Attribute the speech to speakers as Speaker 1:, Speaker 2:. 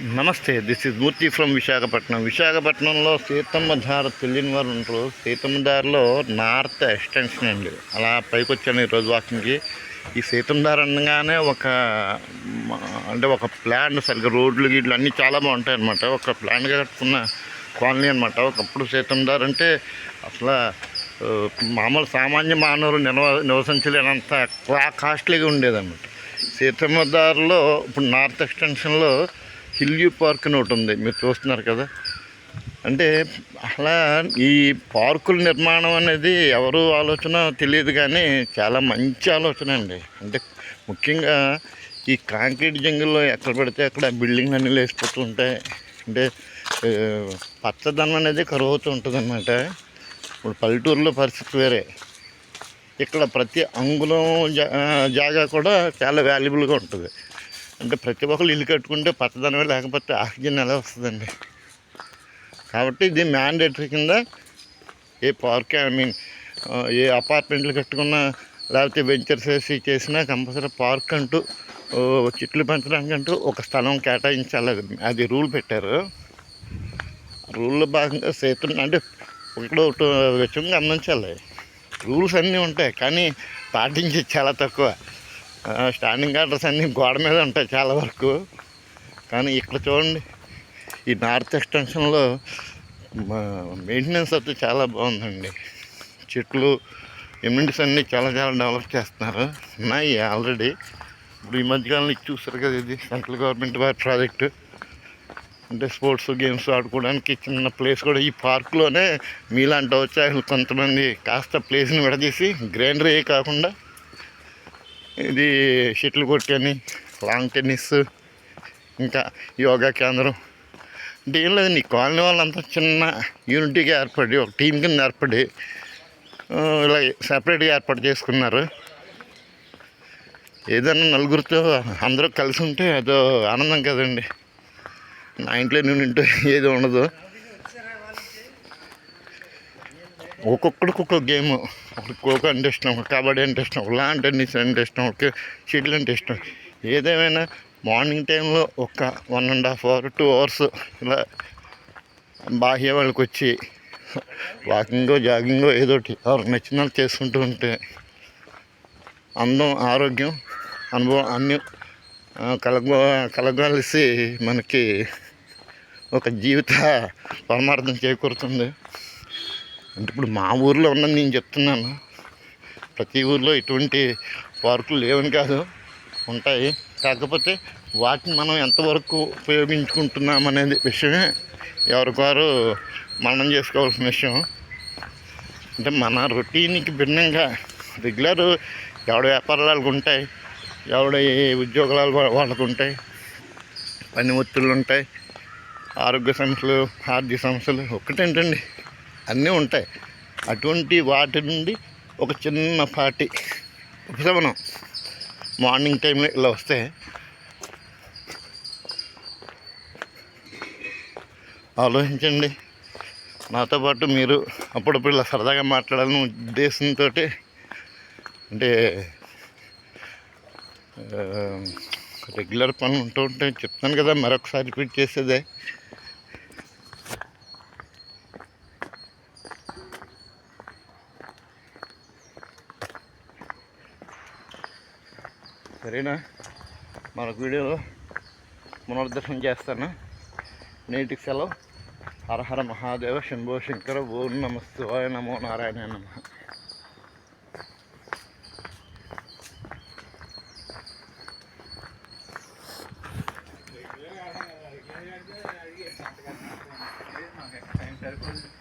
Speaker 1: నమస్తే this is Murthy from Visakhapatnam విశాఖపట్నంలో సీతమ్మ దారి తెలియని వారు ఉంటారు సీతమ్మ దారిలో నార్త్ ఎక్స్టెన్షన్ అండి. అలా పైకి వచ్చాను ఈరోజు వాకింగ్కి. ఈ సీతమ్మ దారి అనగానే ఒక అంటే ఒక ప్లాన్ సరిగ్గా రోడ్లు గీడ్లు అన్నీ చాలా బాగుంటాయి అనమాట ఒక ప్లాన్గా కట్టుకున్న కాలనీ అనమాట ఒకప్పుడు సీతమ్మ దారి అంటే అసలు మామూలు సామాన్య మానవులు నిలవ నివసించలేనంత కాస్ట్లీగా ఉండేదన్నమాట. సీతమ్మ దారిలో ఇప్పుడు నార్త్ ఎక్స్టెన్షన్లో హిల్యూ పార్క్ అని ఒకటి ఉంది. మీరు చూస్తున్నారు కదా. అంటే అలా ఈ పార్కుల నిర్మాణం అనేది ఎవరు ఆలోచన తెలియదు కానీ చాలా మంచి ఆలోచన అండి. అంటే ముఖ్యంగా ఈ కాంక్రీట్ జంగిల్లో ఎక్కడ పడితే అక్కడ బిల్డింగ్లు అన్నీ లేచిపోతూ ఉంటాయి. అంటే పచ్చదనం అనేది కరువు అవుతూ ఉంటుంది ఇప్పుడు పల్లెటూరులో పరిస్థితి వేరే. ఇక్కడ ప్రతి అంగుళం జా జాగా కూడా చాలా వాల్యుబుల్గా ఉంటుంది. అంటే ప్రతి ఒక్కరు ఇల్లు కట్టుకుంటే పచ్చదనమే లేకపోతే ఆక్సిజన్ ఎలా వస్తుందండి? కాబట్టి ఇది మ్యాండేటరీ కింద a park I mean a అపార్ట్మెంట్లు కట్టుకున్నా లేకపోతే వెంచర్స్ వేసి చేసినా కంపల్సరీ పార్క్ అంటూ చెట్లు పెంచడానికి అంటూ ఒక స్థలం కేటాయించాలి. అది- అది రూల్ పెట్టారు రూల్లో భాగంగా సేతులు అంటే ఒకటి ఒకటి విషయం గమనించాలి. రూల్స్ అన్నీ ఉంటాయి కానీ పాటించేది చాలా తక్కువ. స్టాండింగ్ ఆర్డర్స్ అన్నీ గోడ మీద ఉంటాయి చాలా వరకు. కానీ ఇక్కడ చూడండి ఈ నార్త్ ఎక్స్టెన్షన్లో మెయింటెనెన్స్ అయితే చాలా బాగుందండి. చెట్లు ఎమ్యూనిటీస్ అన్నీ చాలా చాలా డెవలప్ చేస్తున్నారు. ఉన్నాయి ఆల్రెడీ ఇప్పుడు ఈ మధ్యకాలంలో ఇది చూస్తారు కదా ఇది సెంట్రల్ గవర్నమెంట్ వారి ప్రాజెక్టు అంటే స్పోర్ట్స్ గేమ్స్ ఆడుకోవడానికి చిన్న ప్లేస్ కూడా ఈ పార్క్లోనే మీలాంటి ఉత్సాహులు కొంతమంది కాస్త ప్లేస్ని విడదీసి గ్రైండరీ కాకుండా ఇది షటిల్ కొట్టి అని లాంగ్ టెన్నిస్ ఇంకా యోగా కేంద్రం. అంటే ఏం లేదు నీ కాలనీ వాళ్ళంతా చిన్న యూనిటీగా ఏర్పడి ఒక టీం కింద ఏర్పడి ఇలా సపరేట్గా ఏర్పాటు చేసుకున్నారు. ఏదైనా నలుగురితో అందరూ కలిసి ఉంటే అదో ఆనందం కదండి. నా ఇంట్లో నేను ఇంటూ ఏది ఉండదు. ఒక్కొక్కడికి ఒక్కొక్క గేమ్. ఒక ఖోఖో అంటే ఇష్టం కబడ్డీ అంటే ఇష్టం ఒక లాన్ టెన్నిస్ అంటే ఇష్టం ఒక షటిల్ అంటే ఇష్టం. ఏదేమైనా మార్నింగ్ టైంలో ఒక one and half hour two hours ఇలా బాహ్య వాళ్ళకి వచ్చి వాకింగో జాగింగో ఏదో ఎవరు నచ్చిన వాళ్ళు చేసుకుంటూ ఉంటే అందం ఆరోగ్యం అనుభవం అన్ని ఆ, కలగ కలగలిసి మనకి ఒక జీవిత పరమార్థం చేకూరుతుంది. అంటే ఇప్పుడు మా ఊర్లో ఉన్నది నేను చెప్తున్నాను. ప్రతి ఊర్లో ఇటువంటి పార్కులు లేవని కాదు ఉంటాయి. కాకపోతే వాటిని మనం ఎంతవరకు ఉపయోగించుకుంటున్నాం అనేది విషయమే ఎవరికారు మనం చేసుకోవాల్సిన విషయం. అంటే మన రొటీన్కి భిన్నంగా రెగ్యులర్ ఎవడ వ్యాపారాలు ఉంటాయి ఎవడ ఉద్యోగాలు వాళ్ళకు ఉంటాయి పని ఒత్తిళ్ళు ఉంటాయి ఆరోగ్య సమస్యలు ఆర్థిక సమస్యలు ఒక్కటేంటండి? అన్నీ ఉంటాయి. అటువంటి వాటి నుండి ఒక చిన్నపాటి ఉపశమనం మార్నింగ్ టైంలో ఇలా వస్తే ఆలోచించండి. నాతో పాటు మీరు అప్పుడప్పుడు ఇలా సరదాగా మాట్లాడాలని ఉద్దేశంతో అంటే రెగ్యులర్ పనులు ఉంటూ ఉంటే చెప్తాను కదా మరొకసారి రిపీట్ చేసేదే. సరేనా? మనకు వీడియోలో పునర్దర్శనం చేస్తాను. నేటి సెలవు. హరహర మహాదేవ శంభో శంకర ఓం నమ శివాయ నమో నారాయణ నమ. సరిపోతుంది